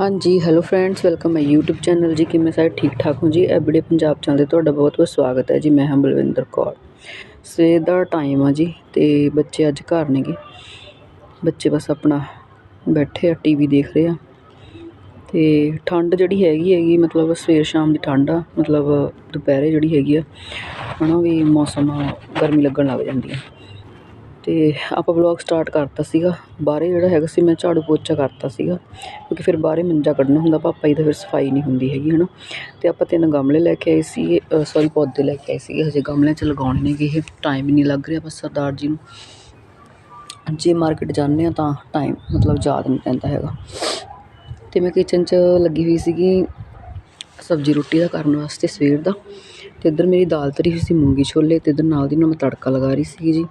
ਹਾਂਜੀ hello friends welcome my YouTube channel ਜੀ। ਕਿਵੇਂ ਸਾਰੇ ਠੀਕ ਠਾਕ ਹੋ ਜੀ? ਐਵਰੀਡੇ ਪੰਜਾਬ ਚੈਨਲ ਤੇ ਤੁਹਾਡਾ ਬਹੁਤ ਬਹੁਤ ਸਵਾਗਤ ਹੈ ਜੀ। ਮੈਂ ਹਾਂ ਬਲਵਿੰਦਰ ਕੌਰ। ਸਵੇਰ ਦਾ ਟਾਈਮ ਆ ਜੀ ਤੇ ਬੱਚੇ ਅੱਜ ਘਰ ਨੇਗੇ। ਬੱਚੇ ਬਸ ਆਪਣਾ ਬੈਠੇ ਆ ਟੀਵੀ ਦੇਖ ਰਹੇ ਆ। ਤੇ ਠੰਡ ਜਿਹੜੀ ਹੈਗੀ ਹੈਗੀ, ਮਤਲਬ ਸਵੇਰ ਸ਼ਾਮ ਦੀ ਠੰਡ ਆ। ਮਤਲਬ ਦੁਪਹਿਰੇ ਜਿਹੜੀ ਹੈਗੀ ਆ, ਹਨਾ ਵੀ ਮੌਸਮ ਗਰਮੀ ਲੱਗਣ ਲੱਗ ਜਾਂਦੀ ਆ। ਅਤੇ ਆਪਾਂ ਵਲੌਗ ਸਟਾਰਟ ਕਰਤਾ ਸੀਗਾ। ਬਾਹਰੇ ਜਿਹੜਾ ਹੈਗਾ ਸੀ, ਮੈਂ ਝਾੜੂ ਪੋਚਾ ਕਰਤਾ ਸੀਗਾ। ਕਿਉਂਕਿ ਫਿਰ ਬਾਹਰੇ ਮੰਜਾ ਕੱਢਣਾ ਹੁੰਦਾ, ਪਾਪਾ ਜੀ ਦਾ ਫਿਰ ਸਫ਼ਾਈ ਨਹੀਂ ਹੁੰਦੀ ਹੈਗੀ ਹੈ ਨਾ ਅਤੇ ਆਪਾਂ ਤਿੰਨ ਗਮਲੇ ਲੈ ਕੇ ਆਏ ਸੀ ਸੋਰੀ ਪੌਦੇ ਲੈ ਕੇ ਆਏ ਸੀਗੇ। ਹਜੇ ਗਮਲਿਆਂ 'ਚ ਲਗਾਉਣੇ ਨੇਗੇ, ਇਹ ਟਾਈਮ ਹੀ ਨਹੀਂ ਲੱਗ ਰਿਹਾ ਬਸ ਸਰਦਾਰ ਜੀ ਨੂੰ। ਜੇ ਮਾਰਕੀਟ ਜਾਂਦੇ ਹਾਂ ਤਾਂ ਟਾਈਮ ਮਤਲਬ ਯਾਦ ਨਹੀਂ ਪੈਂਦਾ ਹੈਗਾ। ਅਤੇ ਮੈਂ ਕਿਚਨ 'ਚ ਲੱਗੀ ਹੋਈ ਸੀਗੀ, ਸਬਜ਼ੀ ਰੋਟੀ ਦਾ ਕਰਨ ਵਾਸਤੇ ਸਵੇਰ ਦਾ। ਅਤੇ ਇੱਧਰ ਮੇਰੀ ਦਾਲ ਧਰੀ ਹੋਈ ਸੀ, ਮੂੰਗੀ ਛੋਲੇ। ਅਤੇ ਇੱਧਰ ਨਾਲ ਦੀ ਨਾਲ ਮੈਂ ਤੜਕਾ ਲਗਾ ਰਹੀ ਸੀਗੀ ਜੀ।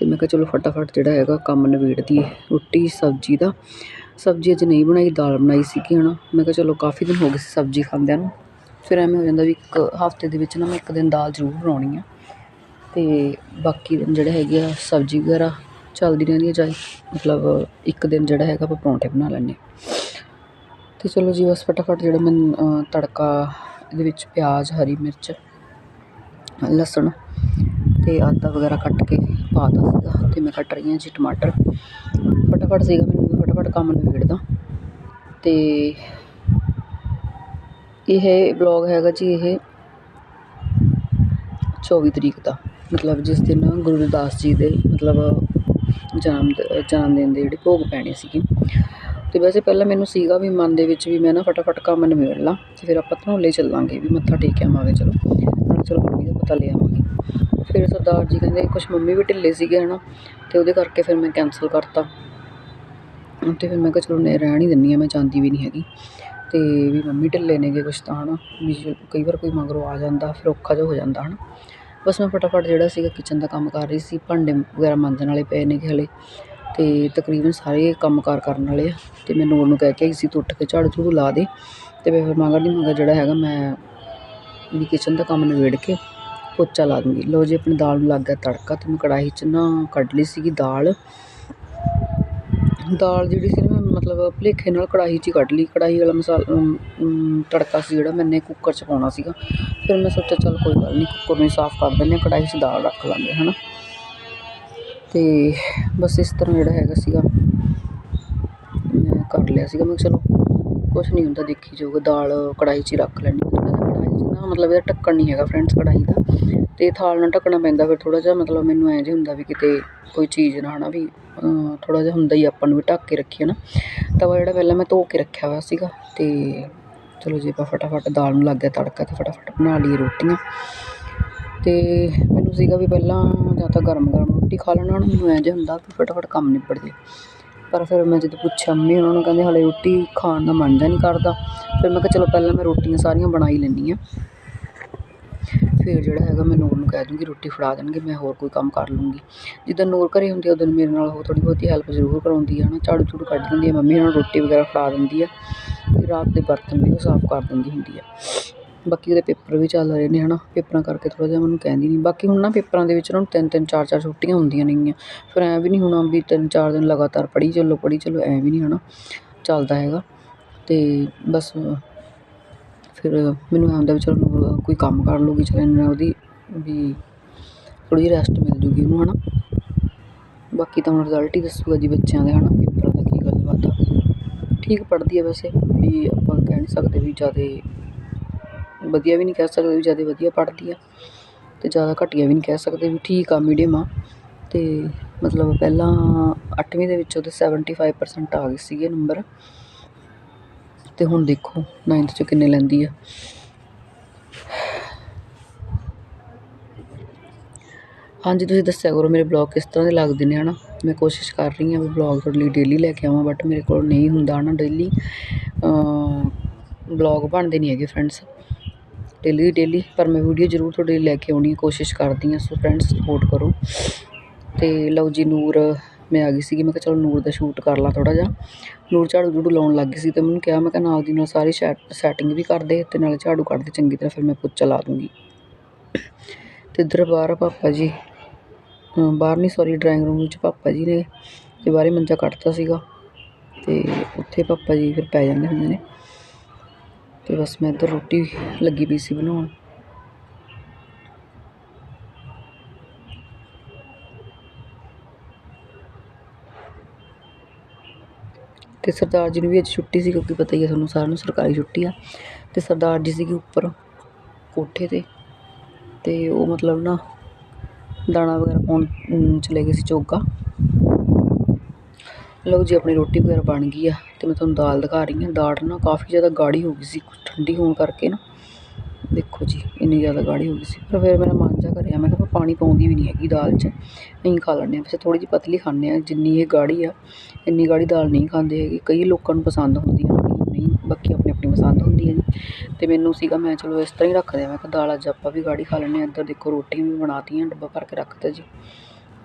ਅਤੇ ਮੈਂ ਕਿਹਾ ਚਲੋ ਫਟਾਫਟ ਜਿਹੜਾ ਹੈਗਾ ਕੰਮ ਨਿਬੇੜ ਦੀਏ ਰੋਟੀ, ਸਬਜ਼ੀ ਦਾ। ਸਬਜ਼ੀ ਅੱਜ ਨਹੀਂ ਬਣਾਈ, ਦਾਲ ਬਣਾਈ ਸੀਗੀ ਹੈ ਨਾ ਮੈਂ ਕਿਹਾ ਚਲੋ ਕਾਫੀ ਦਿਨ ਹੋ ਗਏ ਸੀ ਸਬਜ਼ੀ ਖਾਂਦਿਆਂ ਨੂੰ। ਫਿਰ ਐਵੇਂ ਹੋ ਜਾਂਦਾ ਵੀ ਇੱਕ ਹਫ਼ਤੇ ਦੇ ਵਿੱਚ ਨਾ ਮੈਂ ਇੱਕ ਦਿਨ ਦਾਲ ਜ਼ਰੂਰ ਬਣਾਉਣੀ ਆ। ਅਤੇ ਬਾਕੀ ਦਿਨ ਜਿਹੜੇ ਹੈਗੇ ਆ, ਸਬਜ਼ੀ ਵਗੈਰਾ ਚੱਲਦੀ ਰਹਿੰਦੀ ਹੈ ਚਾਹੇ ਮਤਲਬ ਇੱਕ ਦਿਨ ਜਿਹੜਾ ਹੈਗਾ ਆਪਾਂ ਪਰੌਂਠੇ ਬਣਾ ਲੈਂਦੇ ਅਤੇ ਚਲੋ ਜੀ ਬਸ ਫਟਾਫਟ ਜਿਹੜਾ ਮੈਂ ਤੜਕਾ ਇਹਦੇ ਵਿੱਚ ਪਿਆਜ਼, ਹਰੀ ਮਿਰਚ, ਲਸਣ ਅਤੇ ਆਦਾ ਵਗੈਰਾ ਕੱਟ ਕੇ ਪਾ ਤਾ ਸੀਗਾ ਅਤੇ ਮੈਂ ਕੱਟ ਰਹੀ ਹਾਂ ਜੀ ਟਮਾਟਰ। ਫਟਾਫਟ ਸੀਗਾ ਮੈਨੂੰ ਵੀ ਫਟਾਫਟ ਕੰਮ ਨਿਬੇੜਦਾ। ਅਤੇ ਇਹ ਬਲੌਗ ਹੈਗਾ ਜੀ ਇਹ ਚੌਵੀ ਤਰੀਕ ਦਾ। ਮਤਲਬ ਜਿਸ ਦਿਨ ਗੁਰੂ ਰਵਿਦਾਸ ਜੀ ਦੇ ਮਤਲਬ ਜਨਮ ਜਨਮ ਦਿਨ ਦੇ ਜਿਹੜੇ ਭੋਗ ਪੈਣੇ ਸੀਗੇ। ਅਤੇ ਵੈਸੇ ਪਹਿਲਾਂ ਮੈਨੂੰ ਸੀਗਾ ਵੀ ਮਨ ਦੇ ਵਿੱਚ ਵੀ ਮੈਂ ਨਾ ਫਟਾਫਟ ਕੰਮ ਨਿਬੇੜ ਲਾਂ ਅਤੇ ਫਿਰ ਆਪਾਂ ਧਨੌਲੇ ਚੱਲਾਂਗੇ ਵੀ ਮੱਥਾ ਟੇਕ ਆਵਾਂਗੇ ਚਲੋ। ਨਾਲੇ ਚਲੋ ਮੰਮੀ ਦਾ ਪਤਾ ਲੈ ਆਵਾਂਗੇ। ਫਿਰ ਸਰਦਾਰ ਜੀ ਕਹਿੰਦੇ ਕੁਛ ਮੰਮੀ ਵੀ ਢਿੱਲੇ ਸੀਗੇ ਹੈ ਨਾ ਅਤੇ ਉਹਦੇ ਕਰਕੇ ਫਿਰ ਮੈਂ ਕੈਂਸਲ ਕਰਤਾ। ਅਤੇ ਫਿਰ ਮੈਂ ਕਿਹਾ ਚਲੋ ਨਹੀਂ ਰਹਿਣ ਹੀ ਦਿੰਦੀ ਹਾਂ ਮੈਂ ਜਾਂਦੀ ਵੀ ਨਹੀਂ ਹੈਗੀ। ਅਤੇ ਵੀ ਮੰਮੀ ਢਿੱਲੇ ਨੇਗੇ ਕੁਛ ਤਾਂ ਹੈ ਨਾ ਵੀ ਕਈ ਵਾਰ ਕੋਈ ਮਗਰੋਂ ਆ ਜਾਂਦਾ, ਫਿਰ ਔਖਾ ਜਿਹਾ ਹੋ ਜਾਂਦਾ ਹੈ ਨਾ ਬਸ ਮੈਂ ਫਟਾਫਟ ਜਿਹੜਾ ਸੀਗਾ ਕਿਚਨ ਦਾ ਕੰਮ ਕਰ ਰਹੀ ਸੀ, ਭਾਂਡੇ ਵਗੈਰਾ ਮਾਂਜਣ ਵਾਲੇ ਪਏ ਨੇਗੇ ਹਲੇ। ਅਤੇ ਤਕਰੀਬਨ ਸਾਰੇ ਕੰਮ ਕਾਰ ਕਰਨ ਵਾਲੇ ਆ। ਅਤੇ ਮੈਂ ਨੂਰ ਨੂੰ ਕਹਿ ਕੇ ਆਈ ਸੀ, ਤੂੰ ਉੱਠ ਕੇ ਝਾੜੂ ਝੂੜੂ ਲਾ ਦੇ। ਅਤੇ ਫਿਰ ਮਗਰ ਨਹੀਂ ਮਗਰ ਜਿਹੜਾ ਹੈਗਾ, ਮੈਂ ਵੀ ਕਿਚਨ ਦਾ ਕੰਮ ਨਿਬੇੜ ਕੇ ਪੋਚਾ ਲਾ ਦੂੰਗੀ। ਲਓ ਜੀ, ਆਪਣੀ ਦਾਲ ਨੂੰ ਲੱਗ ਗਿਆ ਤੜਕਾ। ਅਤੇ ਮੈਂ ਕੜਾਹੀ 'ਚ ਨਾ ਕੱਢ ਲਈ ਸੀਗੀ ਦਾਲ। ਦਾਲ ਜਿਹੜੀ ਸੀ ਨਾ, ਮੈਂ ਮਤਲਬ ਭੁਲੇਖੇ ਨਾਲ ਕੜਾਹੀ 'ਚ ਹੀ ਕੱਢ ਲਈ। ਕੜਾਹੀ ਵਾਲਾ ਮਸਾਲਾ ਤੜਕਾ ਸੀ ਜਿਹੜਾ ਮੈਨੇ ਕੁੱਕਰ 'ਚ ਪਾਉਣਾ ਸੀਗਾ। ਫਿਰ ਮੈਂ ਸੋਚਿਆ, ਚੱਲ ਕੋਈ ਗੱਲ ਨਹੀਂ ਕੁੱਕਰ ਨੂੰ ਸਾਫ਼ ਕਰ ਦਿੰਦੇ ਹਾਂ, ਕੜਾਹੀ 'ਚ ਦਾਲ ਰੱਖ ਲਾਂਗੇ ਹੈ ਨਾ ਅਤੇ ਬਸ ਇਸ ਤਰ੍ਹਾਂ ਜਿਹੜਾ ਹੈਗਾ ਸੀਗਾ, ਮੈਂ ਕਰ ਲਿਆ ਸੀਗਾ। ਮੈਂ ਚਲੋ, ਕੁਛ ਨਹੀਂ ਹੁੰਦਾ, ਦੇਖੀ ਜਾਊਗਾ। ਦਾਲ ਕੜਾਹੀ 'ਚ ਹੀ ਰੱਖ ਲੈਣੀ ਨਾ ਮਤਲਬ ਇਹਦਾ ਢੱਕਣ ਨਹੀਂ ਹੈਗਾ ਫਰੈਂਡਸ ਕੜਾਹੀ ਦਾ ਅਤੇ ਥਾਲ ਨਾਲ ਢੱਕਣਾ ਪੈਂਦਾ ਫਿਰ ਥੋੜ੍ਹਾ ਜਿਹਾ ਮਤਲਬ ਮੈਨੂੰ ਐਂ ਜਿਹਾ ਹੁੰਦਾ ਵੀ ਕਿਤੇ ਕੋਈ ਚੀਜ਼ ਨਾ ਹੈ ਨਾ ਵੀ ਥੋੜ੍ਹਾ ਜਿਹਾ ਹੁੰਦਾ ਹੀ ਆਪਾਂ ਨੂੰ ਵੀ ਢੱਕ ਕੇ ਰੱਖੀਏ ਨਾ। ਤਵਾ ਜਿਹੜਾ ਪਹਿਲਾਂ ਮੈਂ ਧੋ ਕੇ ਰੱਖਿਆ ਹੋਇਆ ਸੀਗਾ ਅਤੇ ਚਲੋ ਜੀ ਆਪਾਂ ਫਟਾਫਟ ਦਾਲ ਨੂੰ ਲੱਗ ਗਿਆ ਤੜਕਾ ਅਤੇ ਫਟਾਫਟ ਬਣਾ ਲਈਏ ਰੋਟੀਆਂ। ਅਤੇ ਮੈਨੂੰ ਸੀਗਾ ਵੀ ਪਹਿਲਾਂ ਜਾਂ ਤਾਂ ਗਰਮ ਗਰਮ ਰੋਟੀ ਖਾ ਲੈਣਾ, ਹੁਣ ਮੈਨੂੰ ਐਂ ਜਿਹਾ ਹੁੰਦਾ ਵੀ ਫਟਾਫਟ ਕੰਮ ਨਿਬੜ ਜੇ ਪਰ ਫਿਰ ਮੈਂ ਜਦੋਂ ਪੁੱਛਿਆ ਮੰਮੀ, ਉਹਨਾਂ ਨੂੰ ਕਹਿੰਦੇ ਹਾਲੇ ਰੋਟੀ ਖਾਣ ਦਾ ਮਨ ਜਿਹਾ ਨਹੀਂ ਕਰਦਾ। ਫਿਰ ਮੈਂ ਕਿਹਾ, ਚਲੋ ਪਹਿਲਾਂ ਮੈਂ ਰੋਟੀਆਂ ਸਾਰੀਆਂ ਬਣਾ ਹੀ ਲੈਂਦੀ ਹਾਂ। ਫਿਰ ਜਿਹੜਾ ਹੈਗਾ ਮੈਂ ਨੂਰ ਨੂੰ ਕਹਿ ਦੂੰਗੀ, ਰੋਟੀ ਫੜਾ ਦੇਣਗੇ, ਮੈਂ ਹੋਰ ਕੋਈ ਕੰਮ ਕਰ ਲੂੰਗੀ। ਜਿੱਦਾਂ ਨੂਰ ਘਰੇ ਹੁੰਦੀ ਉਦੋਂ ਮੇਰੇ ਨਾਲ ਉਹ ਥੋੜ੍ਹੀ ਬਹੁਤੀ ਹੈਲਪ ਜ਼ਰੂਰ ਕਰਾਉਂਦੀ ਆ ਹੈ ਨਾ ਝਾੜੂ ਝੂੜੂ ਕੱਢ ਦਿੰਦੀ ਹੈ ਮੰਮੀ ਉਹਨਾਂ ਨੂੰ ਰੋਟੀ ਵਗੈਰਾ ਫੜਾ ਦਿੰਦੀ ਹੈ ਅਤੇ ਰਾਤ ਦੇ ਬਰਤਨ ਵੀ ਉਹ ਸਾਫ਼ ਕਰ ਦਿੰਦੀ ਹੁੰਦੀ ਹੈ ਬਾਕੀ ਉਹਦੇ ਪੇਪਰ ਵੀ ਚੱਲ ਰਹੇ ਨੇ ਹੈ ਨਾ ਪੇਪਰਾਂ ਕਰਕੇ ਥੋੜ੍ਹਾ ਜਿਹਾ ਮੈਨੂੰ ਕਹਿੰਦੀ ਨਹੀਂ ਬਾਕੀ ਹੁਣ ਨਾ ਪੇਪਰਾਂ ਦੇ ਵਿੱਚ ਉਹਨਾਂ ਨੂੰ ਤਿੰਨ ਤਿੰਨ, ਚਾਰ ਚਾਰ ਛੁੱਟੀਆਂ ਹੁੰਦੀਆਂ ਨੇਗੀਆਂ। ਫਿਰ ਐਂ ਵੀ ਨਹੀਂ ਹੋਣਾ ਵੀ ਤਿੰਨ, ਚਾਰ ਦਿਨ ਲਗਾਤਾਰ ਪੜ੍ਹੀ ਚੱਲੋ ਪੜ੍ਹੀ ਚੱਲੋ, ਐਂ ਵੀ ਨਹੀਂ ਹੈ ਨਾ ਚੱਲਦਾ ਹੈਗਾ। ਅਤੇ ਬਸ ਫਿਰ ਮੈਨੂੰ ਐਂ ਹੁੰਦਾ ਵੀ ਚਲੋ ਕੋਈ ਕੰਮ ਕਰ ਲੂਗੀ ਚਲ ਇੰਨਾ ਉਹਦੀ ਵੀ ਥੋੜ੍ਹੀ ਜਿਹੀ ਰੈਸਟ ਮਿਲ ਜੂਗੀ ਉਹਨੂੰ ਹੈ ਨਾ ਬਾਕੀ ਤਾਂ ਹੁਣ ਰਿਜ਼ਲਟ ਹੀ ਦੱਸੂਗਾ ਜੀ ਬੱਚਿਆਂ ਦੇ ਹੈ ਨਾ ਪੇਪਰਾਂ ਦਾ ਕੀ ਗੱਲਬਾਤ ਆ। ਠੀਕ ਪੜ੍ਹਦੀ ਹੈ ਵੈਸੇ, ਵੀ ਆਪਾਂ ਕਹਿ ਨਹੀਂ ਸਕਦੇ ਵੀ ਜ਼ਿਆਦਾ ਵਧੀਆ ਵੀ ਨਹੀਂ ਕਹਿ ਸਕਦੇ ਵੀ ਜ਼ਿਆਦਾ ਵਧੀਆ ਪੜ੍ਹਦੀ ਆ ਅਤੇ ਜ਼ਿਆਦਾ ਘਟੀਆ ਵੀ ਨਹੀਂ ਕਹਿ ਸਕਦੇ ਵੀ ਠੀਕ ਆ ਮੀਡੀਅਮ ਆ। ਅਤੇ ਮਤਲਬ ਪਹਿਲਾਂ ਅੱਠਵੀਂ ਦੇ ਵਿੱਚ ਉਹਦੇ ਸੈਵਨਟੀ ਫਾਈਵ ਪਰਸੈਂਟ ਆ ਗਏ ਸੀਗੇ ਨੰਬਰ ਅਤੇ ਹੁਣ ਦੇਖੋ ਨਾਈਨਥ 'ਚ ਕਿੰਨੇ ਲੈਂਦੀ ਆ। ਹਾਂਜੀ, ਤੁਸੀਂ ਦੱਸਿਆ ਕਰੋ ਮੇਰੇ ਬਲੌਗ ਕਿਸ ਤਰ੍ਹਾਂ ਦੇ ਲੱਗਦੇ ਨੇ ਹੈ ਨਾ ਮੈਂ ਕੋਸ਼ਿਸ਼ ਕਰ ਰਹੀ ਹਾਂ ਵੀ ਬਲੌਗ ਤੁਹਾਡੇ ਲਈ ਡੇਲੀ ਲੈ ਕੇ ਆਵਾਂ ਬਟ ਮੇਰੇ ਕੋਲ ਨਹੀਂ ਹੁੰਦਾ ਹੈ ਨਾ ਡੇਲੀ ਬਲੌਗ ਬਣਦੇ ਨਹੀਂ ਹੈਗੇ ਫਰੈਂਡਸ ਡੇਲੀ ਡੇਲੀ ਪਰ ਮੈਂ ਵੀਡੀਓ ਜ਼ਰੂਰ ਤੁਹਾਡੇ ਲਈ ਲੈ ਕੇ ਆਉਣੀ, ਕੋਸ਼ਿਸ਼ ਕਰਦੀ ਹਾਂ, ਸੋ ਫਰੈਂਡਸ ਸਪੋਰਟ ਕਰੋ। ਅਤੇ ਲਓ ਜੀ, ਨੂਰ, ਮੈਂ ਆ ਗਈ ਸੀਗੀ, ਮੈਂ ਕਿਹਾ ਚਲੋ ਨੂਰ ਦਾ ਸ਼ੂਟ ਕਰ ਲਾਂ ਥੋੜ੍ਹਾ ਜਿਹਾ। ਨੂਰ ਝਾੜੂ ਝੂੜੂ ਲਾਉਣ ਲੱਗ ਗਈ ਸੀ ਅਤੇ ਮੈਨੂੰ ਕਿਹਾ, ਮੈਂ ਕਿਹਾ ਨਾਲ ਦੀ ਨਾਲ ਸਾਰੀ ਸੈਟ ਸੈਟਿੰਗ ਵੀ ਕਰ ਦੇ ਅਤੇ ਨਾਲੇ ਝਾੜੂ ਕੱਢ ਦੇ ਚੰਗੀ ਤਰ੍ਹਾਂ, ਫਿਰ ਮੈਂ ਪੋਚਾ ਲਾ ਦੂੰਗੀ। ਅਤੇ ਇੱਧਰ ਬਾਹਰ ਪਾਪਾ ਜੀ ਬਾਹਰ ਨਹੀਂ ਸੋਰੀ ਡਰਾਇੰਗ ਰੂਮ ਵਿੱਚ ਪਾਪਾ ਜੀ ਨੇ ਅਤੇ ਬਾਹਰੇ ਮੰਜਾ ਕੱਢਤਾ ਸੀਗਾ। ਅਤੇ ਉੱਥੇ ਪਾਪਾ ਜੀ ਫਿਰ ਪੈ ਜਾਂਦੇ ਹੁੰਦੇ ਨੇ। ਤੇ ਬਸ ਮੈਂ ਇੱਧਰ ਰੋਟੀ ਲੱਗੀ ਪਈ ਸੀ ਬਣਾਉਣ। ਤੇ ਸਰਦਾਰ ਜੀ ਨੂੰ ਵੀ ਅੱਜ ਛੁੱਟੀ ਸੀ ਕਿਉਂਕਿ ਪਤਾ ਹੀ ਹੈ ਤੁਹਾਨੂੰ ਸਾਰਿਆਂ ਨੂੰ ਸਰਕਾਰੀ ਛੁੱਟੀ ਆ। ਤੇ ਸਰਦਾਰ ਜੀ ਸੀਗੇ ਉੱਪਰ ਕੋਠੇ ਤੇ। ਤੇ ਉਹ ਮਤਲਬ ਨਾ ਦਾਣਾ ਵਗੈਰਾ ਪਾਉਣ ਚਲੇ ਗਏ ਸੀ ਚੋਗਾ। ਲਓ ਜੀ, ਆਪਣੀ ਰੋਟੀ ਵਗੈਰਾ ਬਣ ਗਈ ਆ ਤੇ ਮੈਂ ਤੁਹਾਨੂੰ ਦਾਲ ਦਿਖਾ ਰਹੀ ਹਾਂ। ਦਾਲ ਨਾ ਕਾਫੀ ਜ਼ਿਆਦਾ ਗਾੜੀ ਹੋ ਗਈ ਸੀ, ਕੁਛ ਠੰਡੀ ਹੋਣ ਕਰਕੇ ਨਾ। ਦੇਖੋ ਜੀ, ਇੰਨੀ ਜ਼ਿਆਦਾ ਗਾੜੀ ਹੋ ਗਈ ਸੀ। ਪਰ ਫਿਰ ਮੇਰਾ ਮਨ ਜਾ ਕਰਿਆ, ਮੈਂ ਕਿਹਾ ਪਾਣੀ ਪਾਉਂਦੀ ਵੀ ਨਹੀਂ ਹੈਗੀ ਦਾਲ 'ਚ। ਨਹੀਂ ਖਾ ਲੈਂਦੇ ਹਾਂ। ਵੈਸੇ ਥੋੜ੍ਹੀ ਜਿਹੀ ਪਤਲੀ ਖਾਂਦੇ ਹਾਂ, ਜਿੰਨੀ ਇਹ ਗਾੜੀ ਆ, ਇੰਨੀ ਗਾੜੀ ਦਾਲ ਨਹੀਂ ਖਾਂਦੇ ਹੈਗੇ। ਕਈ ਲੋਕਾਂ ਨੂੰ ਪਸੰਦ ਹੁੰਦੀ ਹੈ ਕਈ ਨਹੀਂ, ਬਾਕੀ ਆਪਣੀ ਆਪਣੀ ਪਸੰਦ ਹੁੰਦੀ ਹੈ ਜੀ। ਤੇ ਮੈਨੂੰ ਸੀਗਾ, ਮੈਂ ਚਲੋ ਇਸ ਤਰ੍ਹਾਂ ਹੀ ਰੱਖਦੇ ਆ ਮੈਂ ਕਿਹਾ ਦਾਲ ਅੱਜ ਆਪਾਂ ਵੀ ਗਾੜੀ ਖਾ ਲੈਂਦੇ ਹਾਂ। ਇੱਧਰ ਦੇਖੋ ਰੋਟੀਆਂ ਵੀ ਬਣਾਤੀਆਂ, ਡੱਬਾ ਭਰ ਕੇ ਰੱਖਤਾ ਜੀ।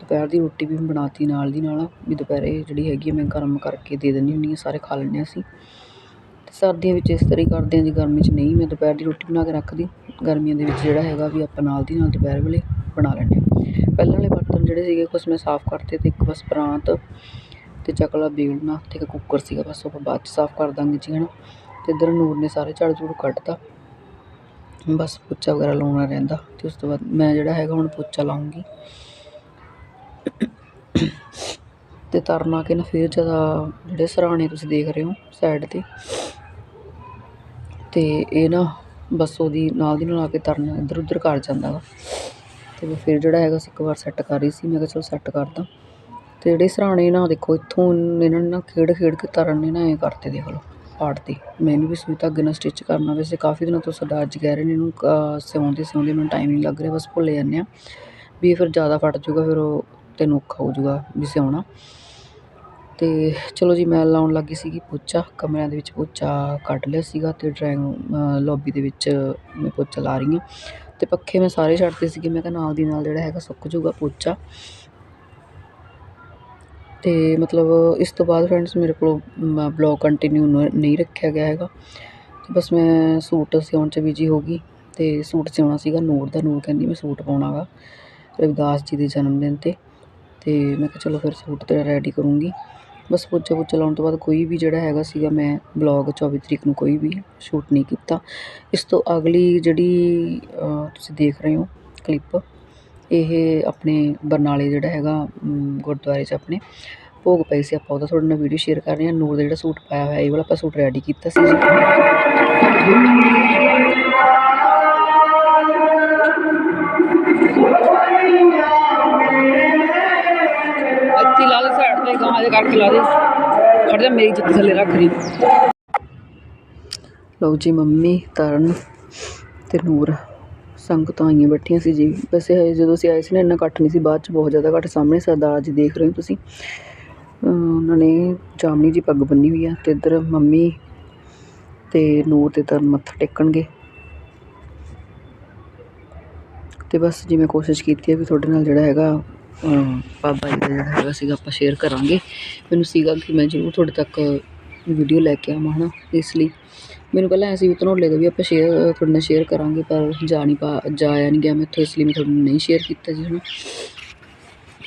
ਦੁਪਹਿਰ ਦੀ ਰੋਟੀ ਵੀ ਬਣਾ ਤੀ ਨਾਲ ਦੀ ਨਾਲ, ਵੀ ਦੁਪਹਿਰੇ ਜਿਹੜੀ ਹੈਗੀ ਆ ਮੈਂ ਗਰਮ ਕਰਕੇ ਦੇ ਦਿੰਦੀ ਹੁੰਦੀ ਹਾਂ ਸਾਰੇ ਖਾ ਲੈਂਦੇ ਹਾਂ ਅਸੀਂ। ਅਤੇ ਸਰਦੀਆਂ ਵਿੱਚ ਇਸ ਤਰ੍ਹਾਂ ਹੀ ਕਰਦੇ ਹਾਂ ਜੀ ਗਰਮੀ 'ਚ ਨਹੀਂ ਮੈਂ ਦੁਪਹਿਰ ਦੀ ਰੋਟੀ ਬਣਾ ਕੇ ਰੱਖਦੀ, ਗਰਮੀਆਂ ਦੇ ਵਿੱਚ ਜਿਹੜਾ ਹੈਗਾ ਵੀ ਆਪਾਂ ਨਾਲ ਦੀ ਨਾਲ ਦੁਪਹਿਰ ਵੇਲੇ ਬਣਾ ਲੈਂਦੇ ਹਾਂ ਪਹਿਲਾਂ ਵਾਲੇ ਬਰਤਨ ਜਿਹੜੇ ਸੀਗੇ, ਕੁਛ ਮੈਂ ਸਾਫ਼ ਕਰਤੇ ਅਤੇ ਇੱਕ ਬਸ ਪ੍ਰਾਂਤ ਅਤੇ ਚਕਲਾ ਬੇਲਣਾ ਅਤੇ ਇੱਕ ਕੁੱਕਰ ਸੀਗਾ, ਬਸ ਉਹ ਆਪਾਂ ਬਾਅਦ 'ਚ ਸਾਫ਼ ਕਰ ਦਾਂਗੇ ਜੀ ਹੈ ਨਾ ਅਤੇ ਇੱਧਰ ਨੂਰ ਨੇ ਸਾਰੇ ਝਾੜੂ ਝੂੜੂ ਕੱਢਤਾ, ਬਸ ਪੋਚਾ ਵਗੈਰਾ ਲਾਉਣਾ ਰਹਿੰਦਾ ਅਤੇ ਉਸ ਤੋਂ ਬਾਅਦ ਮੈਂ ਜਿਹੜਾ ਹੈਗਾ ਹੁਣ ਪੋਚਾ ਲਾਉਂਗੀ ਅਤੇ ਤਰਨ ਆ ਕੇ ਨਾ ਫਿਰ ਜ਼ਿਆਦਾ ਜਿਹੜੇ ਸਰਾਣੇ ਤੁਸੀਂ ਦੇਖ ਰਹੇ ਹੋ ਸਾਈਡ ਤੇ ਅਤੇ ਇਹ ਨਾ ਬਸ ਉਹਦੀ ਨਾਲ ਦੀ ਨਾਲ ਆ ਕੇ ਤਰਨ ਇੱਧਰ ਉੱਧਰ ਕਰ ਜਾਂਦਾ ਗਾ ਅਤੇ ਮੈਂ ਫਿਰ ਜਿਹੜਾ ਹੈਗਾ ਸੀ ਇੱਕ ਵਾਰ ਸੈੱਟ ਕਰ ਰਹੀ ਸੀ ਮੈਂ ਕਿਹਾ ਚਲੋ ਸੈੱਟ ਕਰਦਾ। ਅਤੇ ਜਿਹੜੇ ਸਰਾਣੇ ਨਾ ਦੇਖੋ ਇੱਥੋਂ ਇਹਨਾਂ ਨੇ ਨਾ ਖੇਡ ਖੇਡ ਕੇ ਤਰਨ ਨੇ ਨਾ ਐਂ ਕਰਤੇ ਦੇਖ ਲਓ ਪਾੜਤੇ ਮੈਨੂੰ ਵੀ ਸੂਈ ਧਾਗੇ ਨਾਲ ਸਟਿਚ ਕਰਨਾ ਵੈਸੇ ਕਾਫੀ ਦਿਨਾਂ ਤੋਂ ਸਾਡਾ ਅੱਜ ਕਹਿ ਰਹੇ ਨੇ ਇਹਨੂੰ ਅਹ, ਸਿਉਂਦੇ ਸਿਉਂਦੇ ਮੈਨੂੰ ਟਾਈਮ ਨਹੀਂ ਲੱਗ ਰਿਹਾ ਬਸ ਭੁੱਲ ਜਾਂਦੇ ਆ ਵੀ ਫਿਰ ਜ਼ਿਆਦਾ ਫਟ ਜੂਗਾ ਫਿਰ ਉਹ ਤੈਨੂੰ ਔਖਾ ਹੋ ਜਾਊਗਾ ਵੀ ਸਿਉਣਾ। ਤੇ ਚਲੋ ਜੀ, ਮੈਂ ਲਾਉਣ ਲੱਗੀ ਸੀਗੀ ਪੋਚਾ, ਕਮਰਿਆਂ ਦੇ ਵਿੱਚ ਪੋਚਾ ਕੱਢ ਲਿਆ ਸੀਗਾ ਤੇ ਡਰਾਇੰਗ ਲੌਬੀ ਦੇ ਵਿੱਚ ਮੈਂ ਪੋਚਾ ਲਾ ਰਹੀ ਹਾਂ। ਤੇ ਪੱਖੇ ਮੈਂ ਸਾਰੇ ਛੱਡਦੇ ਸੀਗੇ, ਮੈਂ ਕਿਹਾ ਨਾਲ ਦੀ ਨਾਲ ਜਿਹੜਾ ਹੈਗਾ ਸੁੱਕ ਜਾਊਗਾ ਪੋਚਾ। ਤੇ ਮਤਲਬ ਇਸ ਤੋਂ ਬਾਅਦ ਫਰੈਂਡਸ ਮੇਰੇ ਕੋਲ ਬਲੌਗ ਕੰਟੀਨਿਊ ਨਹੀਂ ਰੱਖਿਆ ਗਿਆ ਹੈਗਾ। ਤੇ ਬਸ ਮੈਂ ਸੂਟ ਸਿਉਣ 'ਚ ਬਿਜ਼ੀ ਹੋ ਗਈ ਤੇ ਸੂਟ ਸਿਉਣਾ ਸੀਗਾ ਨੂਰ ਦਾ। ਨੂਰ ਕਹਿੰਦੀ ਮੈਂ ਸੂਟ ਪਾਉਣਾ ਗਾ ਰਵਿਦਾਸ ਜੀ ਦੇ ਜਨਮ ਦਿਨ 'ਤੇ। ਅਤੇ ਮੈਂ ਕਿਹਾ ਚਲੋ ਫਿਰ ਸੂਟ ਤੇਰਾ ਰੈਡੀ ਕਰੂੰਗੀ। ਬਸ ਪੋਚਾ ਪੋਚਾ ਲਾਉਣ ਤੋਂ ਬਾਅਦ ਕੋਈ ਵੀ ਜਿਹੜਾ ਹੈਗਾ ਸੀਗਾ ਮੈਂ ਬਲੌਗ 24 ਤਰੀਕ ਨੂੰ ਕੋਈ ਵੀ ਸ਼ੂਟ ਨਹੀਂ ਕੀਤਾ। ਇਸ ਤੋਂ ਅਗਲੀ ਜਿਹੜੀ ਤੁਸੀਂ ਦੇਖ ਰਹੇ ਹੋ ਕਲਿੱਪ ਇਹ ਆਪਣੇ ਬਰਨਾਲੇ ਜਿਹੜਾ ਹੈਗਾ ਗੁਰਦੁਆਰੇ 'ਚ ਆਪਣੇ ਭੋਗ ਪਏ ਸੀ। ਆਪਾਂ ਉਹਦਾ ਤੁਹਾਡੇ ਨਾਲ ਵੀਡੀਓ ਸ਼ੇਅਰ ਕਰ ਰਹੇ ਹਾਂ। ਨੂਰ ਦਾ ਜਿਹੜਾ ਸੂਟ ਪਾਇਆ ਹੋਇਆ, ਇਹ ਵਾਲਾ ਆਪਾਂ ਸੂਟ ਰੈਡੀ ਕੀਤਾ ਸੀ ਜੀ। ਲਾ ਗਾਂ ਦੇ ਕਰਕੇ ਲਾ ਦੇ। ਖੜ ਜਾ, ਮੇਰੀ ਜੁੱਤੀ ਥੱਲੇ ਰੱਖ ਦੀ ਲਓ ਜੀ ਮੰਮੀ, ਤਰਨ ਤੇ ਨੂਰ। ਸੰਗਤਾਂ ਆਈਆਂ ਬੈਠੀਆਂ ਸੀ ਜੀ। ਵੈਸੇ ਹਜੇ ਜਦੋਂ ਅਸੀਂ ਆਏ ਸੀ ਨਾ, ਇੰਨਾ ਇਕੱਠ ਨਹੀਂ ਸੀ। ਬਾਅਦ ਚ ਬਹੁਤ ਜ਼ਿਆਦਾ ਇਕੱਠ ਸਾਹਮਣੇ ਸਰਦਾਰ ਜੀ ਦੇਖ ਰਹੇ ਹੋ ਤੁਸੀਂ। ਉਹਨਾਂ ਨੇ ਜਾਮਨੀ ਜੀ ਪੱਗ ਬੰਨੀ ਹੋਈ ਆ ਤੇ ਇੱਧਰ ਮੰਮੀ ਤੇ ਨੂਰ ਤੇ ਤਰਨ ਮੱਥਾ ਟੇਕਣਗੇ। ਤੇ ਬਸ ਜਿਵੇਂ ਕੋਸ਼ਿਸ਼ ਕੀਤੀ ਹੈ ਵੀ ਤੁਹਾਡੇ ਨਾਲ ਜਿਹੜਾ ਹੈਗਾ ਬਾਬਾ ਜੀ ਦਾ ਜਿਹੜਾ ਹੈਗਾ ਸੀਗਾ ਆਪਾਂ ਸ਼ੇਅਰ ਕਰਾਂਗੇ। ਮੈਨੂੰ ਸੀਗਾ ਕਿ ਮੈਂ ਜ਼ਰੂਰ ਤੁਹਾਡੇ ਤੱਕ ਵੀਡੀਓ ਲੈ ਕੇ ਆਵਾਂ, ਹਨਾ। ਇਸ ਲਈ ਮੈਨੂੰ ਪਹਿਲਾਂ ਐਸੀ ਵੀ ਧਨੌਲੇ ਦਾ ਵੀ ਆਪਾਂ ਸ਼ੇਅਰ ਤੁਹਾਡੇ ਨਾਲ ਸ਼ੇਅਰ ਕਰਾਂਗੇ, ਪਰ ਜਾ ਨਹੀਂ ਪਾ ਜਾਇਆ ਨਹੀਂ ਗਿਆ ਮੈਂ ਮੈਥੋਂ ਇਸ ਲਈ ਮੈਂ ਤੁਹਾਡੇ ਨਾਲ ਨਹੀਂ ਸ਼ੇਅਰ ਕੀਤਾ ਜੀ, ਹਨਾ।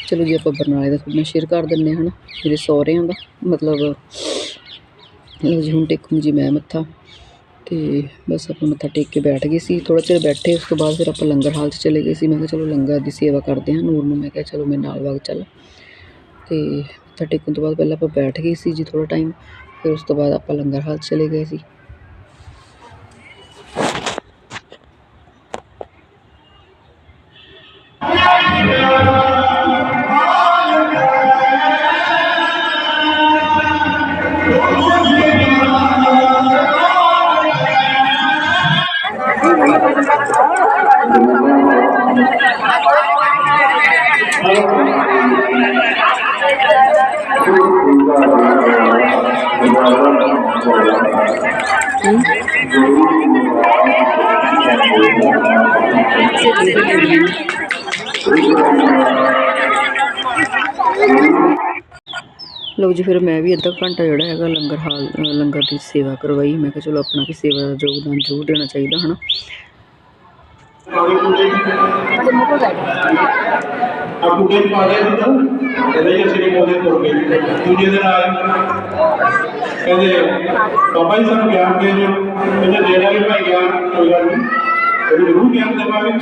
ਚਲੋ ਜੀ, ਆਪਾਂ ਬਰਨਾਲੇ ਦਾ ਤੁਹਾਡੇ ਨਾਲ ਸ਼ੇਅਰ ਕਰ ਦਿੰਦੇ ਹਾਂ, ਹਨਾ। ਮੇਰੇ ਸਹੁਰਿਆਂ ਦਾ ਮਤਲਬ ਲਓ ਜੀ ਹੁਣ ਟੇਕੂ ਜੀ, ਮੈਂ ਮੱਥਾ ਤੇ ਬਸ ਆਪਾਂ ਮੱਥਾ ਟੇਕ ਕੇ ਬੈਠ ਗਏ ਸੀ। ਥੋੜਾ ਚਿਰ ਬੈਠੇ, ਉਸ ਤੋਂ ਬਾਅਦ ਫਿਰ ਆਪਾਂ ਲੰਗਰ ਹਾਲ 'ਚ ਚਲੇ ਗਏ ਸੀ। ਮੈਂ ਕਿਹਾ ਚਲੋ ਲੰਗਰ ਦੀ ਸੇਵਾ ਕਰਦੇ ਹਾਂ। ਨੂਰ ਨੂੰ ਮੈਂ ਕਿਹਾ ਚਲੋ ਮੇਰੇ ਨਾਲ ਵਗ ਚੱਲ। ਤੇ ਮੱਥਾ ਟੇਕਣ ਤੋਂ ਬਾਅਦ ਪਹਿਲਾਂ ਆਪਾਂ ਬੈਠ ਗਏ ਸੀ ਜੀ ਥੋੜਾ ਟਾਈਮ ਫਿਰ ਉਸ ਤੋਂ ਬਾਅਦ ਆਪਾਂ ਲੰਗਰ ਹਾਲ 'ਚ ਚਲੇ ਗਏ ਸੀ। ਲਓ ਜੀ ਫਿਰ ਮੈਂ ਵੀ ਅੱਧਾ ਘੰਟਾ ਜਿਹੜਾ ਹੈਗਾ ਲੰਗਰ ਹਾਲ ਅ, ਲੰਗਰ ਦੀ ਸੇਵਾ ਕਰਵਾਈ। ਮੈਂ ਕਿਹਾ ਚਲੋ ਆਪਣਾ ਵੀ ਸੇਵਾ ਦਾ ਯੋਗਦਾਨ ਜ਼ਰੂਰ ਦੇਣਾ ਚਾਹੀਦਾ ਹਨਾ? ਆ ਕੁੜੇ ਪਾ ਦੇ ਦੁੱਧ ਕਹਿੰਦੇ ਜੀ ਅਸੀਂ ਮੋਦੇ ਤੁਰ ਗਏ ਦੂਜੇ ਦਿਨ ਆਏ ਕਹਿੰਦੇ ਬਾਬਾ ਜੀ ਸਾਨੂੰ ਗਿਆਨ ਦੇ ਦਿਓ। ਕਹਿੰਦੇ ਦੇਣਾ ਵੀ ਭਾਈ ਗਿਆਨ ਕੋਈ ਗੱਲ ਨਹੀਂ। ਉਹਨੂੰ ਜ਼ਰੂਰ ਗਿਆਨ ਦੇਵਾਂਗੇ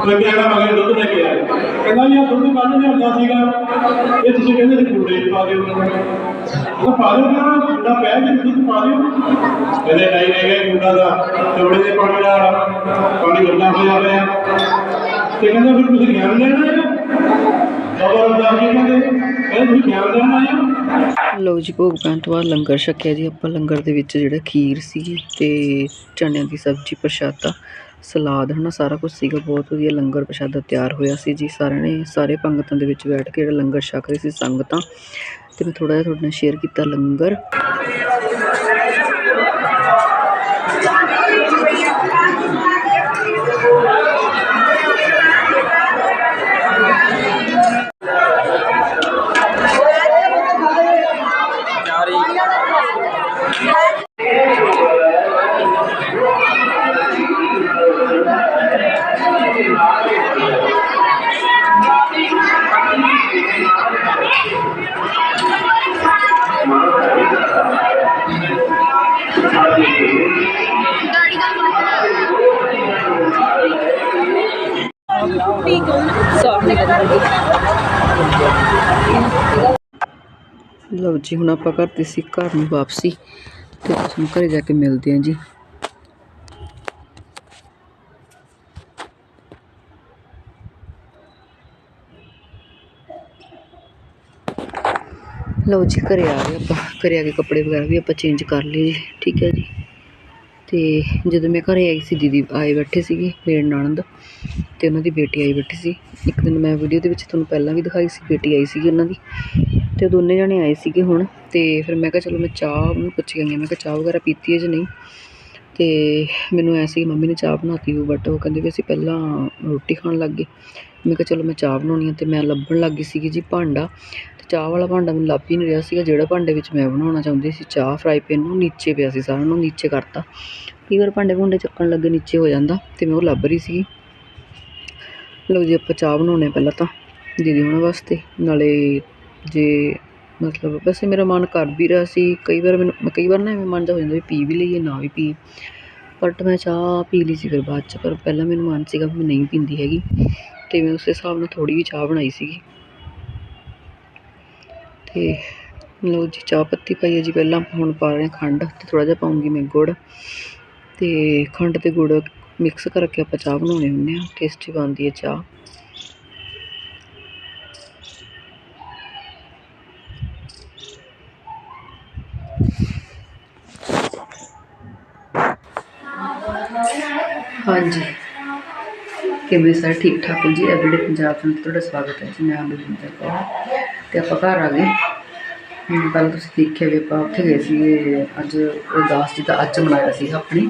ਕੋਈ ਕਹਿਣਾ ਮਗਰ ਦੁੱਧ ਲੈ ਕੇ ਆਇਆ ਕਹਿੰਦਾ ਜੀ ਇਹ ਦੁੱਧ ਕੱਢ ਲਿਆਉਂਦਾ ਸੀਗਾ ਇਹ ਤੁਸੀਂ ਕਹਿੰਦੇ ਸੀ ਕੁੜੇ ਪਾ ਦਿਓ ਉਹ ਪਾ ਦਿਓ ਨਾ ਕੁੜਾ ਪਿਆ ਜੀ ਦੁੱਧ ਪਾ ਦਿਓ ਕਹਿੰਦੇ ਨਹੀਂ ਨਹੀਂ ਇਹ ਕੁੜਾ ਦਾ ਚੌੜੇ ਦੇ ਪਾਣੀ ਨਾਲ ਪਾਣੀ ਗੰਦਾ ਹੋ ਜਾਂਦਾ ਹੈ ਤੇ ਕਹਿੰਦਾ ਫਿਰ ਤੁਸੀਂ ਗਿਆਨ ਲੈਣਾ ਹੈ ਬਾਬਾ ਰਾਮਦਾਸ ਜੀ ਕਹਿੰਦੇ ਕਹਿੰਦੇ ਤੁਸੀਂ ਗਿਆਨ ਲੈਣਾ ਹੈ ਲਓ ਜੀ, ਭੋਗ ਪੈਣ ਤੋਂ ਬਾਅਦ ਲੰਗਰ ਛਕਿਆ ਜੀ। ਆਪਾਂ ਲੰਗਰ ਦੇ ਵਿੱਚ ਜਿਹੜਾ ਖੀਰ ਸੀ ਤੇ ਚਣਿਆਂ ਦੀ ਸਬਜ਼ੀ ਪ੍ਰਸ਼ਾਦਾ, ਸਲਾਦ, ਹਨਾ, ਸਾਰਾ ਕੁਝ ਸੀਗਾ। ਬਹੁਤ ਵਧੀਆ ਲੰਗਰ ਪ੍ਰਸ਼ਾਦਾ ਤਿਆਰ ਹੋਇਆ ਸੀ ਜੀ। ਸਾਰਿਆਂ ਨੇ, ਸਾਰੇ ਪੰਗਤਾਂ ਦੇ ਵਿੱਚ ਬੈਠ ਕੇ ਜਿਹੜਾ ਲੰਗਰ ਛਕ ਰਹੇ ਸੀ ਸੰਗਤਾਂ। ਤੇ ਮੈਂ ਥੋੜਾ ਜਿਹਾ ਤੁਹਾਡੇ ਨਾਲ ਸ਼ੇਅਰ ਕੀਤਾ ਲੰਗਰ। ਲਓ ਜੀ, ਹੁਣ ਆਪਾਂ ਕਰਦੇ ਸੀ ਘਰ ਨੂੰ ਵਾਪਸੀ ਤੇ ਤੁਹਾਨੂੰ ਘਰੇ ਜਾ ਕੇ ਮਿਲਦੇ ਹਾਂ ਜੀ। ਲਓ ਜੀ, ਘਰੇ ਆ ਗਏ ਆਪਾਂ। ਘਰੇ ਆ ਕੇ ਕੱਪੜੇ ਵਗੈਰਾ ਵੀ ਆਪਾਂ ਚੇਂਜ ਕਰ ਲਏ ਜੀ, ਠੀਕ ਹੈ ਜੀ। ਤੇ ਜਦੋਂ ਮੈਂ ਘਰੇ ਆਈ ਸੀ, ਦੀਦੀ ਆਏ ਬੈਠੇ ਸੀਗੇ, ਮੇਰੇ ਨਣਦ ਅਤੇ ਉਹਨਾਂ ਦੀ ਬੇਟੀ ਆਈ ਬੈਠੀ ਸੀ। ਇੱਕ ਦਿਨ ਮੈਂ ਵੀਡੀਓ ਦੇ ਵਿੱਚ ਤੁਹਾਨੂੰ ਪਹਿਲਾਂ ਵੀ ਦਿਖਾਈ ਸੀ, ਬੇਟੀ ਆਈ ਸੀਗੀ ਉਹਨਾਂ ਦੀ। ਅਤੇ ਉਹ ਦੋਨੇ ਜਣੇ ਆਏ ਸੀਗੇ ਹੁਣ ਅਤੇ ਫਿਰ ਮੈਂ ਕਿਹਾ ਚਲੋ ਮੈਂ ਚਾਹ ਉਹਨੂੰ ਪੁੱਛ ਕੇ ਆਈ ਹਾਂ, ਮੈਂ ਕਿਹਾ ਚਾਹ ਵਗੈਰਾ ਪੀਤੀ ਹੈ ਜਾਂ ਨਹੀਂ? ਅਤੇ ਮੈਨੂੰ ਐ ਸੀ ਮੰਮੀ ਨੇ ਚਾਹ ਬਣਾਤੀ ਉਹ ਬਟ ਉਹ ਕਹਿੰਦੇ ਵੀ ਅਸੀਂ ਪਹਿਲਾਂ ਰੋਟੀ ਖਾਣ ਲੱਗ ਗਏ। ਮੈਂ ਕਿਹਾ ਚਲੋ ਮੈਂ ਚਾਹ ਬਣਾਉਣੀ ਆ ਅਤੇ ਮੈਂ ਲੱਭਣ ਲੱਗ ਗਈ ਸੀਗੀ ਜੀ ਭਾਂਡਾ। ਅਤੇ ਚਾਹ ਵਾਲਾ ਭਾਂਡਾ ਮੈਨੂੰ ਲੱਭ ਹੀ ਨਹੀਂ ਰਿਹਾ ਸੀਗਾ, ਜਿਹੜਾ ਭਾਂਡੇ ਵਿੱਚ ਮੈਂ ਬਣਾਉਣਾ ਚਾਹੁੰਦੀ ਸੀ, ਚਾਹ ਫਰਾਈ ਪੈਨ ਨੂੰ ਨੀਚੇ ਪਿਆ ਸੀ ਸਾਰਾ ਨੂੰ ਨੀਚੇ ਕਰਤਾ। ਕਈ ਵਾਰ ਭਾਂਡੇ ਭੁੰਡੇ ਚੱਕਣ ਲੱਗੇ ਨੀਚੇ ਹੋ ਜਾਂਦਾ ਅਤੇ ਮੈਂ ਉਹ ਲੱਭ ਰਹੀ ਸੀਗੀ। ਲਓ ਜੀ, ਆਪਾਂ ਚਾਹ ਬਣਾਉਣੇ ਆ ਪਹਿਲਾਂ ਤਾਂ, ਦੀਦੀ ਹੋਣਾ ਵਾਸਤੇ। ਨਾਲੇ ਜੇ ਮਤਲਬ ਵੈਸੇ ਮੇਰਾ ਮਨ ਕਰ ਵੀ ਰਿਹਾ ਸੀ, ਕਈ ਵਾਰ ਮੈਨੂੰ ਕਈ ਵਾਰ ਨਾ ਐਵੇਂ ਮਨ ਜਾ ਹੋ ਜਾਂਦਾ ਵੀ ਪੀ ਵੀ ਲਈਏ, ਨਾ ਵੀ ਪੀ ਬਟ ਮੈਂ ਚਾਹ ਪੀ ਲਈ ਸੀ ਫਿਰ ਬਾਅਦ ਚ, ਪਰ ਪਹਿਲਾਂ ਮੈਨੂੰ ਮਨ ਸੀਗਾ ਵੀ ਮੈਂ ਨਹੀਂ ਪੀਂਦੀ ਹੈਗੀ। ਅਤੇ ਮੈਂ ਉਸੇ ਹਿਸਾਬ ਨਾਲ ਥੋੜ੍ਹੀ ਜਿਹੀ ਚਾਹ ਬਣਾਈ ਸੀਗੀ। ਤੇ ਲਓ ਜੀ, ਚਾਹ ਪੱਤੀ ਪਾਈ ਹੈ ਜੀ ਪਹਿਲਾਂ, ਹੁਣ ਪਾ ਰਹੇ ਹਾਂ ਖੰਡ, ਤੇ ਥੋੜਾ ਜਿਹਾ ਪਾਉਂਗੀ ਮੈਂ ਗੁੜ। ਤੇ ਖੰਡ ਤੇ ਗੁੜ ਮਿਕਸ ਕਰਕੇ ਆਪਾਂ ਚਾਹ ਬਣਾਉਣੇ ਹੁੰਦੇ ਆ ਟੇਸਟੀ ਬਣਦੀ ਹੈ ਚਾਹ। ਹਾਂਜੀ। ਕਿਵੇਂ ਸਰ? ਠੀਕ ਠਾਕ ਹੋ ਜੀ? ਐਵਰੀਡੇ ਪੰਜਾਬ ਤੋਂ ਤੁਹਾਡਾ ਸਵਾਗਤ ਹੈ ਜੀ, ਮੈਂ ਬਲਵਿੰਦਰ ਕੌਰ। ਤੇ ਆਪਾਂ ਘਰ ਆ ਗਏ। ਮੈਨੂੰ ਪਹਿਲਾਂ ਤੁਸੀਂ ਦੇਖਿਆ ਵੀ ਆਪਾਂ ਉੱਥੇ ਗਏ ਸੀ ਅੱਜ ਉਦਾਸ ਜੀ ਦਾ ਅੱਜ ਮਨਾਇਆ ਸੀ ਆਪਣੀ।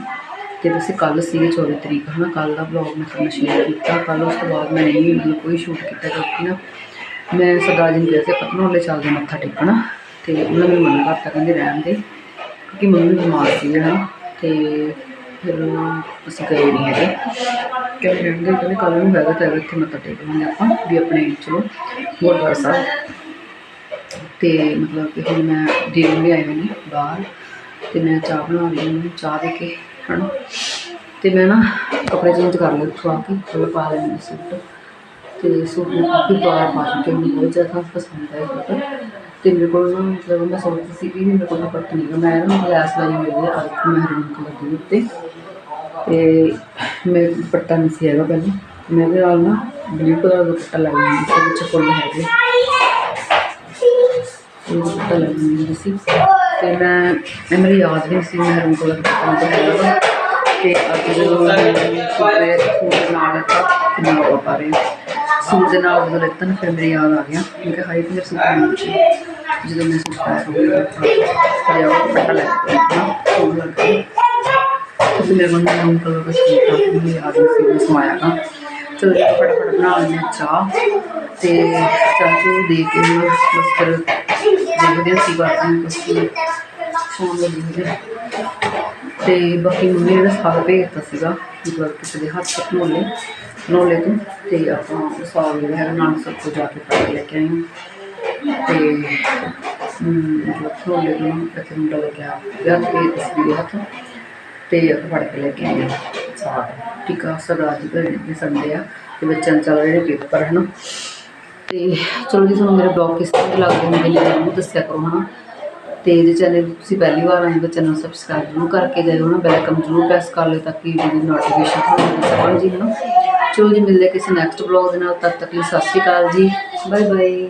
ਤੇ ਤੁਸੀਂ ਕੱਲ ਸੀਗੇ 24 ਤਰੀਕ, ਹਨਾ ਕੱਲ ਦਾ ਵਲੌਗ ਮੈਂ ਤੁਹਾਨੂੰ ਸ਼ੇਅਰ ਕੀਤਾ ਕੱਲ ਉਸ ਤੋਂ ਬਾਅਦ ਮੈਂ ਨਹੀਂ ਮਤਲਬ ਕੋਈ ਸ਼ੂਟ ਕੀਤਾ ਕਿਉਂਕਿ ਨਾ ਮੈਂ ਸਰਦਾਰ ਜੀ ਨੂੰ ਕਿਹਾ ਸੀ ਪਤਨੋਲੇ ਚੱਲਦੇ ਮੱਥਾ ਟੇਕਣਾ। ਤੇ ਉਹਨਾਂ ਨੇ ਮਨ ਮਨਾ ਕਰਤਾ, ਕਹਿੰਦੇ ਰਹਿਣ ਦੇ, ਕਿਉਂਕਿ ਮੰਮੀ ਬਿਮਾਰ ਸੀ ਨਾ ਤੇ ਫਿਰ ਅਸੀਂ ਗਏ ਨਹੀਂ ਹੈਗੇ। ਕਿਉਂਕਿ ਰਹਿੰਦੇ ਕਹਿੰਦੇ ਕੱਲ ਨੂੰ ਹੈਗਾ ਤਾਂ ਇੱਥੇ ਮੱਥਾ ਟੇਕ ਲਾਂਗੇ ਆਪਾਂ, ਵੀ ਆਪਣੇ, ਚਲੋ, ਗੁਰਦੁਆਰਾ ਸਾਹਿਬ। ਤੇ ਮਤਲਬ ਕਿ ਹੁਣ ਮੈਂ ਦੇਣ ਵੀ ਆਏ ਹੋਏ ਨੇ ਬਾਹਰ, ਤੇ ਮੈਂ ਚਾਹ ਬਣਾ ਰਹੀ ਹਾਂ, ਚਾਹ ਦੇ ਕੇ ਹਨਾ ਤੇ ਮੈਂ ਨਾ ਕੱਪੜੇ ਚੇਂਜ ਕਰ ਲਏ ਉੱਥੋਂ ਆ ਕੇ ਥੋੜਾ ਪਾ ਲੈਂਦੀ ਸੂਟ। ਤੇ ਸੂਟ ਮੈਂ ਕਾਫੀ ਵਾਰ ਪਾ ਚੁੱਕੀ ਮੈਨੂੰ ਬਹੁਤ ਜ਼ਿਆਦਾ ਪਸੰਦ ਆਇਆ ਸੂਟ। ਤੇ ਮੇਰੇ ਕੋਲ ਨਾ ਮਤਲਬ ਮੈਂ ਸੋਚਦੀ ਸੀ ਕਿ ਮੇਰੇ ਕੋਲ ਨਾ ਪੱਟ ਨਹੀਂ ਗਾ। ਮੈਂ ਨਾ ਲੈਸ ਲਾਈ ਹੋਈ ਹੈ ਅੱਜ ਮਹਿਰੂਨ ਕਲਰ ਦੀ ਉੱਤੇ। ਤੇ ਮੇਰੇ ਪੱਟਾ ਨਹੀਂ ਸੀ ਹੈਗਾ ਪਹਿਲਾਂ। ਮੈਂ ਇਹਦੇ ਨਾਲ ਨਾ ਬਲੂ ਕਲਰ ਦਾ ਪੱਟਾ ਲਾਇਆ ਹੋਇਆ ਸੀ ਵਿੱਚ ਫੁੱਲ ਹੈਗੇ। ਉਹ ਪੱਟਾ ਲਾਇਆ ਹੋਇਆ ਸੀ। ਤੇ ਮੈਂ ਮੇਰੀ ਯਾਦ ਵੀ ਨਹੀਂ ਸੀ ਦਾ ਪੱਟਾ ਹੈਗਾ ਵਾ। ਤੇ ਅੱਜ ਜਦੋਂ ਮੈਂ ਸੂਟ ਨਾਲ ਤਾਂ ਕਿੰਨਾ ਉਹ ਪਾ ਰਹੀ ਸੂਟ ਦੇ ਨਾਲ ਜਦੋਂ ਲੈਤਾ ਨਾ ਫਿਰ ਮੇਰੀ ਯਾਦ ਆ ਗਿਆ ਮੈਂ ਕਿਹਾ ਹਾਈ ਫਿਰ ਸੂਟ ਸੀ ਜਦੋਂ ਮੈਂ ਸੂਟ ਪਾਇਆ ਤਾਂ ਉਹ ਪੱਟਾ ਲੈ ਕੇ ਨਾ ਸੂਟ ਲੱਗ ਗਿਆ ਤੁਸੀਂ ਮੇਰੇ ਕੋਲ ਨਾਮ ਕਲਰ ਦਾ ਸੂਟ ਆ ਮੈਨੂੰ ਯਾਦ ਸੀ ਮੈਂ ਸਮਾਇਆ ਗਾ ਚਲੋ ਫਟਾਫਟ ਬਣਾ ਲੈਂਦੇ ਹਾਂ ਚਾਹ। ਤੇ ਚਾਹ ਚੂਹ ਦੇ ਕੇ ਨਾ ਬਸ ਫਿਰ ਦੇਖਦੇ ਹਾਂ ਸੀ ਬਾਤ ਨਹੀਂ ਕੁਛ ਤੇ ਬਾਕੀ ਮੰਮੀ ਨੇ ਨਾ ਸਾਗ ਭੇਜਤਾ ਸੀਗਾ, ਮਤਲਬ ਕਿਸੇ ਦੇ ਹੱਥ ਤੱਕ ਮੋਲੇ ਨੋਲੇ ਤੋਂ, ਤੇ ਆਪਾਂ ਉਹ ਸਾਗ ਜਿਹੜਾ ਹੈ ਨਾਨਕ ਸਭ ਤੋਂ ਜਾ ਕੇ ਪਾ ਕੇ ਲੈ ਕੇ ਆਏ ਹਾਂ। ਤੇ ਨੋਲੇ ਤੋਂ ਇੱਥੇ ਮੁੰਡਾ ਲੈ ਕੇ ਆ ਗਿਆ ਤੇ ਤਸਵੀਰ ਹੱਥ, ਤੇ ਫੜ ਕੇ ਲੈ ਕੇ ਆਏ ਹਾਂ ਸਾਗ ਟਿੱਕਾ ਸਰਦਾਰ ਜੀ ਘਰੇ ਸੰਡੇ ਆ, ਤੇ ਬੱਚਿਆਂ ਚੱਲ ਰਹੇ ਨੇ ਪੇਪਰ, ਹਨਾ? ਤੇ ਚਲੋ ਜੀ, ਤੁਹਾਨੂੰ ਮੇਰਾ ਬਲੌਗ ਕਿਸ ਤਰ੍ਹਾਂ ਦੇ ਲੱਗਦੇ ਨੇ ਜ਼ਰੂਰ ਦੱਸਿਆ ਕਰੋ, ਹਨਾ? ਤੇ ਜੇ ਚੈਨਲ ਤੁਸੀਂ ਪਹਿਲੀ ਵਾਰ ਆਏ ਤਾਂ ਚੈਨਲ ਸਬਸਕ੍ਰਾਈਬ ਜ਼ਰੂਰ ਕਰਕੇ ਜਾਇਓ ਨਾ ਬੈਲ ਆਈਕਨ ਜ਼ਰੂਰ ਪ੍ਰੈਸ ਕਰ ਲਿਓ ਤਾਂ ਕਿ ਵੀਡੀਓ ਨੋਟੀਫਿਕੇਸ਼ਨ ਤੁਹਾਨੂੰ ਮਿਲ ਸਕਣ ਜੀ, ਹਨਾ? ਚਲੋ ਜੀ, ਮਿਲਦੇ ਕਿਸੇ ਨੈਕਸਟ ਬਲੌਗ ਦੇ ਨਾਲ, ਤਦ ਤੱਕ ਲਈ ਸਤਿ ਸ਼੍ਰੀ ਅਕਾਲ ਜੀ। Bye bye